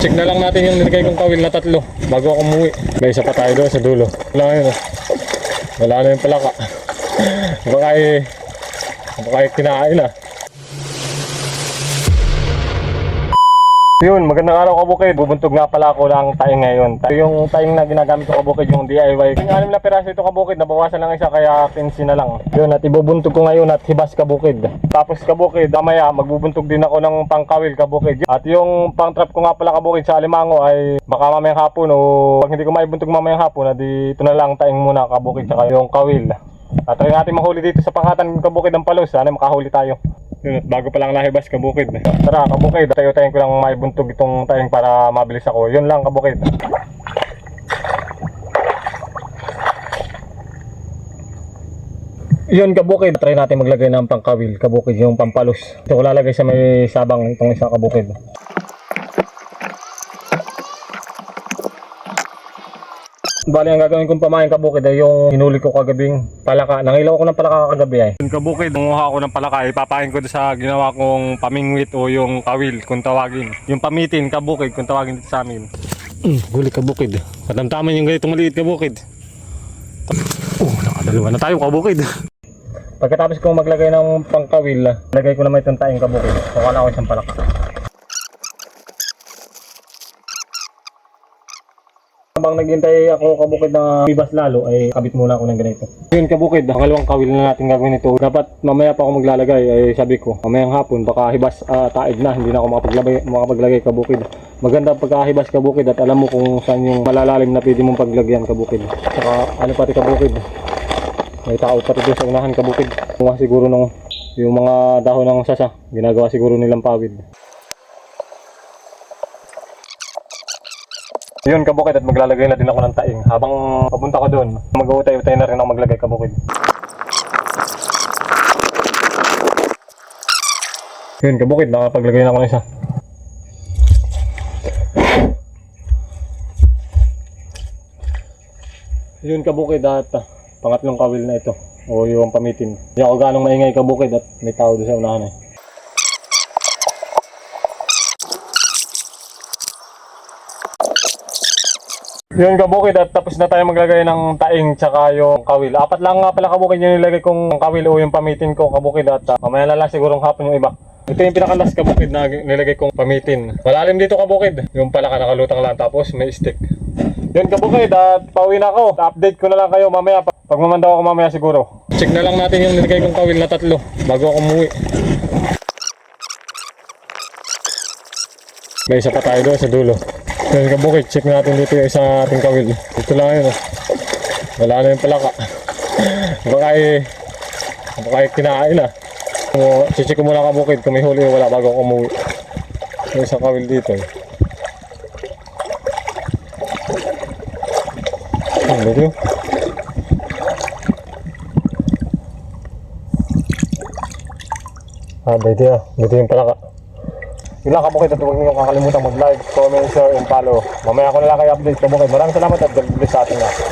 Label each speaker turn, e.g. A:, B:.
A: Check na lang natin yung nilagay kong kawil na tatlo bago ako umuwi. May isa pa tayo doon sa dulo. Wala yun oh. Wala na yung palaka. baka eh, baka eh kinain ah. Yun, magandang araw kabukid. Bubuntog nga pala ako ng taing ngayon. Ito yung taing na ginagamit ko kabukid, yung DIY. Yung anim na piraso ito kabukid, nabawasan lang isa kaya 15 na lang. Yun, at ibubuntog ko ngayon at hibas kabukid. Tapos kabukid, damaya magbubuntog din ako ng pangkawil kabukid. At yung pang-trap ko nga pala kabukid sa Alimango ay baka mamayang hapon o pag hindi ko maibuntog mamayang hapon, na dito na lang taing muna kabukid saka yung kawil. At try natin mahuli dito sa pangkatan kabukid ng palos. Sana makahuli tayo. Yun, bago pa lang nahibas kabukid. Tara, kabukid. Tayo-tayo ko lang maibuntog itong tayong para mabilis ako. Yun lang, kabukid. Yun, kabukid. Try natin maglagay ng pangkawil. Kabukid, yung pampalos. Ito ko lalagay sa may sabang itong isa kabukid. Bali, ang gagawin kong pamain kabukid ay yung hinuli ko kagabing palaka. Nangilaw ako ng palaka kagabi ay. Yung kabukid, nanguha ako ng palaka. Ipapain ko sa ginawa kong pamingwit o yung kawil kung tawagin. Yung pamitin kabukid kung tawagin dito sa amin. Mm, huli kabukid. Katamtaman yung ganitong maliit kabukid. Oh, nakadalawa na tayo kabukid. Pagkatapos ko maglagay ng pangkawil, lagay ko naman itong taing kabukid. Pakala ko isang palaka. Habang naghintay ako kabukid na bibas lalo, ay kabit muna ako ng ganito. Yun kabukid, pangalawang kawil na natin gagawin ito. Dapat mamaya pa ako maglalagay, ay sabi ko, mamayang hapon, baka hibas ah, taid na, hindi na ako makapaglagay, makapaglagay kabukid. Maganda pagkahibas kabukid at alam mo kung saan yung malalalim na pwede mong paglagyan kabukid. Saka ano pati kabukid, may tao pati doon sa unahan kabukid. Kung siguro nung yung mga dahon ng sasa, ginagawa siguro nilang pawid. Yun kabukid at maglalagay na din ako ng taing. Habang papunta ko doon, mag-uutay-utay na rin ako maglagay kabukid. Yun kabukid, nakapaglagay na ako ng isa. Yun kabukid at ah, pangatlong kawil na ito. O yung pamitin. Hindi ako ganong maingay kabukid at may tao doon sa unahan eh. Yun kabukid at tapos na tayo maglagay ng taing tsaka yung kawil. Apat lang nga pala kabukid yung nilagay kong kawil o yung pamitin ko kabukid at uh, mamaya na lang sigurong hapon yung iba. Ito yung pinakalas kabukid na nilagay kong pamitin. Malalim dito kabukid. Yung pala ka nakalutang lang tapos may stick. Yun kabukid at pauwi na ako. Update ko na lang kayo mamaya. Pag mamanda ako mamaya siguro. Check na lang natin yung nilagay kong kawil na tatlo bago ako umuwi. May isa pa tayo doon sa dulo. Yan kabukid, check natin dito yung isang ating kawil. Ito lang yun. Oh. Wala na yung palaka. baka eh, baka eh kinain ah. So, check ko muna kabukid kung may huli wala bago ako umuwi. Yung isang kawil dito eh. Ano dito? Ah, dito. Dito yung palaka. Yun lang kabukid at huwag niyo kakalimutan mag-like, comment, share, and follow. Mamaya ko na lang kayo update kabukid. Maraming salamat at God bless sa ating lahat.